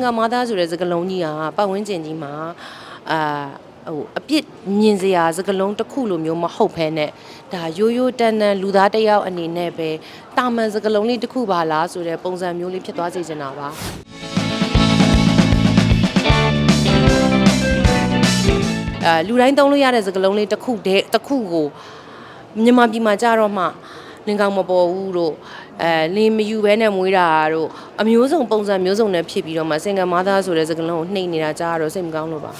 single mother ဆိုတဲ့စကားလုံးကြီးကပတ်ဝန်းကျင်ကြီးမှာအာဟိုအပြစ်မြင်စရာစကားလုံးတစ်ခုလိုမျိုးမဟုတ်ဘဲနဲ့ဒါရိုးရိုးတန်တန်လူသားတစ်ယောက်အနေနဲ့ပဲတာမန်စကားလုံးလေးတစ်ခုပါလားဆိုတဲ့ပုံစံမျိုးလေးဖြစ်သွားစေချင်တာပါအာလူတိုင်းသုံးလို့ရတဲ့စကားလုံးလေးတစ်ခုတည်းတစ်ခုကိုမြန်မာပြည်မှာကြတော့မှ လင်ကောင်မပေါ်ဘူးတို့အဲလင်းမယူဘဲနဲ့မွေးတာတို့အမျိုးစုံပုံစံမျိုးစုံနဲ့ဖြစ်ပြီးတော့မှစင်ကမာသားဆိုတဲ့စကားလုံးကိုနှိမ့်နေတာကြားတော့စိတ်မကောင်းလို့ပါ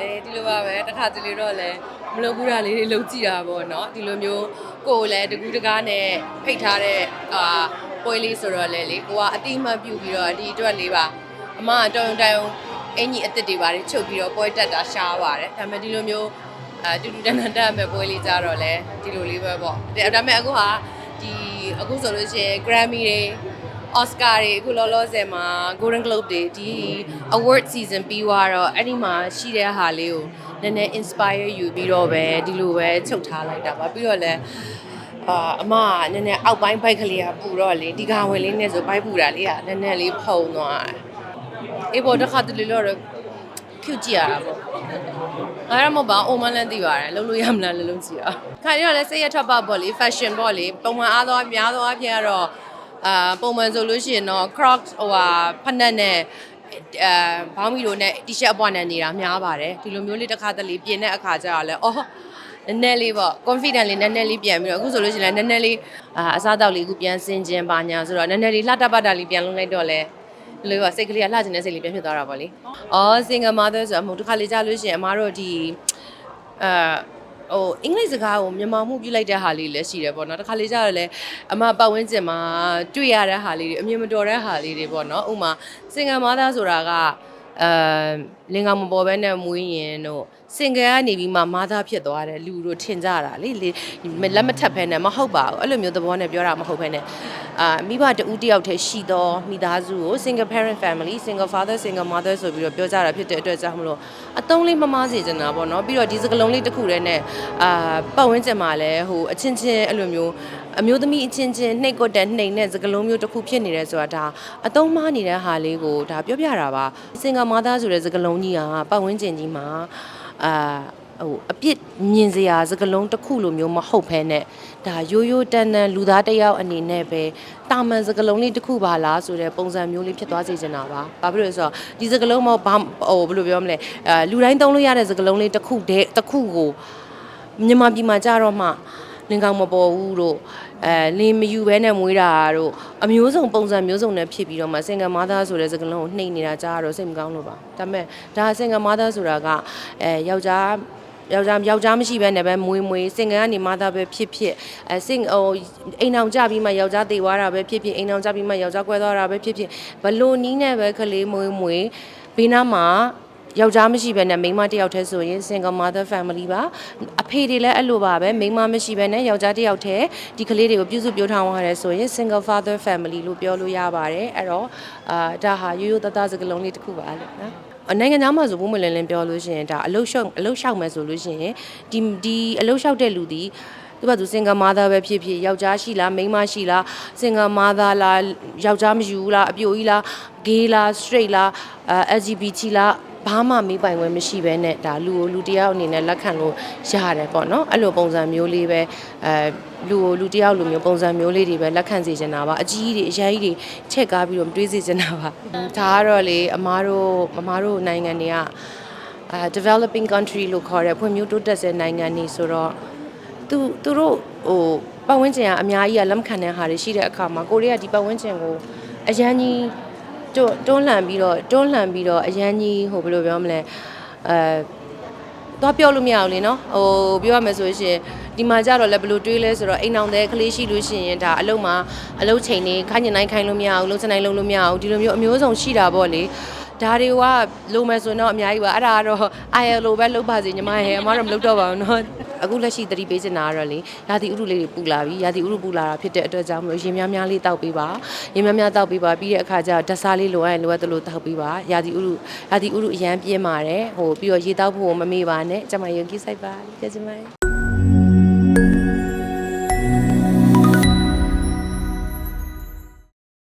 အဲဒီလိုပါပဲတစ်ခါတလေတော့လည်းမလုပ်ဘူးတာလေးတွေလုပ်ကြည့်တာပေါ့နော်ဒီလိုမျိုးကိုယ်လည်းတကူးတကားနဲ့ဖိတ်ထားတဲ့အာပွဲလေးဆိုတော့လေလေကိုကအတိအမှတ်ပြုပြီးတော့ဒီအတွက်လေးပါ အမကတောင်းတိုင်အင်ကြီးအစ်စ်တွေပါတွေချုပ်ပြီးတော့ပွဲတက်တာရှားပါတယ်ဒါပေမဲ့ဒီလိုမျိုးအာတူတူတန်တန်တက်မဲ့ပွဲလေးကြတော့လေဒီလိုလေးပဲပေါ့ဒါဒါပေမဲ့အခုဟာဒီအခုဆိုလို့ရှိရင် Grammy တွေ Oscar တွေအခုလောလောဆယ်မှာ Golden Globe တွေဒီ award season ပြီးသွားတော့အဲ့ဒီမှာရှိတဲ့ဟာလေးကိုနည်းနည်း inspire ယူပြီးတော့ပဲဒီလိုပဲချုပ်ထားလိုက်တာပါပြီးတော့လည်းအာအမကနည်းနည်းအောက်ပိုင်းဘိုက်ကလေးကပူတော့လေဒီကဝင်လေးနဲ့ဆိုဘိုက်ပူတာလေးကနည်းနည်းလေးဖုံသွားတယ် အေးပေါ်တစ်ခါတလေတော့ဖြူကြည့်ရတာပေါ့အဲ့ဒါမဟုတ်ပါအိုမန်လန်သိပါတယ်လုံးလို့ရမလားလုံးလုံးကြည့်ရခါရတော့လည်းစိတ်ရထွက်ပေါက်ပေါ့လေ fashion ပေါ့လေပုံမှန်အားသောများသောအားဖြင့်ကတော့အာပုံမှန်ဆိုလို့ရှိရင်တော့ crocs ဟိုဟာဖက်နက်နဲ့အဲဘောင်းမီတို့နဲ့ t-shirt အပွားနဲ့နေတာများပါတယ်ဒီလိုမျိုးလေးတစ်ခါတလေပြင်တဲ့အခါကျတော့လဲအော်နည်းနည်းလေးပေါ့ confident လေးနည်းနည်းလေးပြန်ပြီးတော့အခုဆိုလို့ရှိရင်လည်းနည်းနည်းလေးအာအစားအသောက်လေးအခုပြန်စင်ကျင်ပါညာဆိုတော့နည်းနည်းလေးလှတပတ်တာလေးပြန်လုံးလိုက်တော့လဲ ဒီလိုကစိတ်ကလေးကလှကျင်တဲ့စိတ်လေးပြန်ဖြစ်သွားတာပေါ့လေ။အော် single mother ဆိုတော့မဟုတ်တစ်ခါလေကြာလို့ရှိရင်အမားတို့ဒီအဲဟိုအင်္ဂလိပ်စကားကိုမြန်မာမှုပြုလိုက်တဲ့ဟာလေးလည်းရှိတယ်ပေါ့နော်တစ်ခါလေကြာတော့လည်းအမပတ်ဝန်းကျင်မှာတွေ့ရတဲ့ဟာလေးတွေအမြင်မတော်တဲ့ဟာလေးတွေပေါ့နော်ဥပမာ single mother ဆိုတာက အဲလင်ကောင်မပေါ်ဘဲနဲ့မွေးရင်တို့ single ကနေပြီးမှမာသားဖြစ်သွားတယ်လူတို့ထင်ကြတာလေလေလက်မထပ်ဖဲနဲ့မဟုတ်ပါဘူးအဲ့လိုမျိုးသဘောနဲ့ပြောတာမဟုတ်ဖဲနဲ့အာမိဘတူတယောက်တည်းရှိသောမိသားစုကို single parent family single father single mother ဆိုပြီးတော့ပြောကြတာဖြစ်တဲ့အတွက်ကြောင့်မလို့အတုံးလေးမမားစေချင်တာပေါ့နော်ပြီးတော့ဒီစကလုံးလေးတစ်ခုတည်းနဲ့အာပတ်ဝန်းကျင်မှာလည်းဟိုအချင်းချင်းအဲ့လိုမျိုးအမျိုးသမီးအချင်းချင်းနှိတ်ကွက်တဲ့နှိမ်တဲ့စကလုံးမျိုးတစ်ခုဖြစ်နေတယ်ဆိုတာဒါအတုံးမားနေတဲ့ဟာလေးကိုဒါပြောပြတာပါ single mother ဆိုတဲ့စကလုံးကြီးကပတ်ဝန်းကျင်ကြီးမှာအာဟိုအပြစ်မြင်စရာစကလုံးတစ်ခုလိုမျိုးမဟုတ်ဘဲနဲ့ဒါရိုးရိုးတန်တန်လူသားတစ်ယောက်အနေနဲ့ပဲတာမန်စကလုံးလေးတစ်ခုပါလားဆိုတဲ့ပုံစံမျိုးလေးဖြစ်သွားစေချင်တာပါ။ဘာဖြစ်လို့လဲဆိုတော့ဒီစကလုံးမဟုတ်ဘာဟိုဘယ်လိုပြောမလဲအဲလူတိုင်းသုံးလို့ရတဲ့စကလုံးလေးတစ်ခုတည်းတစ်ခုကိုမြန်မာပြည်မှာကြတော့မှ လင်ကောင်မပေါ်ဘူးတို့အဲလင်းမယူဘဲနဲ့မွေးတာတို့အမျိုးစုံပုံစံမျိုးစုံနဲ့ဖြစ်ပြီးတော့မှ single mother ဆိုတဲ့စကားလုံးကိုနှိမ့်နေတာကြားတော့စိတ်မကောင်းလို့ပါဒါပေမဲ့ဒါ single mother ဆိုတာကအဲယောက်ျားယောက်ျားယောက်ျားမရှိဘဲနဲ့ပဲမွေးမွေးစင်ကန်ကနေမသားပဲဖြစ်ဖြစ်အဲစင်ဟိုအိမ်အောင်ကြပြီးမှယောက်ျားသေသွားတာပဲဖြစ်ဖြစ်အိမ်အောင်ကြပြီးမှယောက်ျားကွဲသွားတာပဲဖြစ်ဖြစ်ဘလို့နီးနဲ့ပဲကလေးမွေးမွေးဘေးနားမှာ ယောက်ျားမရှိဘဲနဲ့မိန်းမတစ်ယောက်တည်းဆိုရင် single mother family ပါအဖေတွေလည်းအဲ့လိုပါပဲမိန်းမမရှိဘဲနဲ့ယောက်ျားတစ်ယောက်တည်းဒီကလေးတွေကိုပြုစုပြောထောင်ရတယ်ဆိုရင် single father family လို့ပြောလို့ရပါတယ်အဲ့တော့အာဒါဟာရိုးရိုးသားသားစကားလုံးလေးတစ်ခုပါလေနော်နိုင်ငံသားမှာဆိုပုံမလင်းလင်းပြောလို့ရှိရင်ဒါအလုတ်လျှောက်အလုတ်လျှောက်မယ်ဆိုလို့ရှိရင်ဒီဒီအလုတ်လျှောက်တဲ့လူဒီသူကသူ single mother ပဲဖြစ်ဖြစ်ယောက်ျားရှိလားမိန်းမရှိလား single mother လားယောက်ျားမယူဘူးလားအပြိုကြီးလား gay လား straight လားအဲ LGBT လား ဘာမှမေးပိုင်ခွင့်မရှိဘဲနဲ့ဒါလူကိုလူတစ်ယောက်အနေနဲ့လက်ခံလို့ရတယ်ပေါ့နော်အဲ့လိုပုံစံမျိုးလေးပဲအဲလူကိုလူတစ်ယောက်လိုမျိုးပုံစံမျိုးလေးတွေပဲလက်ခံစေချင်တာပါအကြီးကြီးတွေအရင်ကြီးတွေချက်ကားပြီးတော့မတွေးစေချင်တာပါဒါကတော့လေအမားတို့မမားတို့နိုင်ငံတွေကအာ developing country လို့ခေါ်တဲ့ဖွံ့ဖြိုးတိုးတက်တဲ့နိုင်ငံတွေဆိုတော့သူသူတို့ဟိုပတ်ဝန်းကျင်ကအများကြီးကလက်မခံတဲ့ဟာတွေရှိတဲ့အခါမှာကိုရီးယားဒီပတ်ဝန်းကျင်ကိုအရန်ကြီး တွန်းတွန်းလှန်ပြီးတော့တွန်းလှန်ပြီးတော့အရန်ကြီးဟိုဘယ်လိုပြောမလဲအဲသွားပြောလို့မရအောင်လေနော်ဟိုပြောရမယ်ဆိုရှင်ဒီမှာကြတော့လည်းဘယ်လိုတွေးလဲဆိုတော့အိမ်အောင်တဲ့ကလေးရှိလို့ရှိရင်ဒါအလုံးမှာအလုံးချိန်နေခိုင်းညနိုင်ခိုင်းလို့မရအောင်လုံးစနိုင်လုံးလို့မရအောင်ဒီလိုမျိုးအမျိုးစုံရှိတာပေါ့လေ ဒါတွေကလိုမယ်ဆိုရင်တော့အများကြီးပါအဲ့ဒါကတော့ ILO ပဲလုပ်ပါစေညီမရဲ့အမတော့မလုပ်တော့ပါဘူးเนาะအခုလက်ရှိသတိပေးချင်တာကတော့လေရာသီဥတုလေးတွေပူလာပြီရာသီဥတုပူလာတာဖြစ်တဲ့အတွက်ကြောင့်မလို့ရေများများလေးတောက်ပေးပါရေများများတောက်ပေးပါပြီးတဲ့အခါကျတော့ဓာတ်စားလေးလိုအပ်ရင်လိုအပ်သလိုတောက်ပေးပါရာသီဥတုရာသီဥတုအရန်ပြင်းပါတယ်ဟိုပြီးတော့ရေတောက်ဖို့မမေ့ပါနဲ့ကျမယုံကြည်စိုက်ပါကျေးဇူးပါ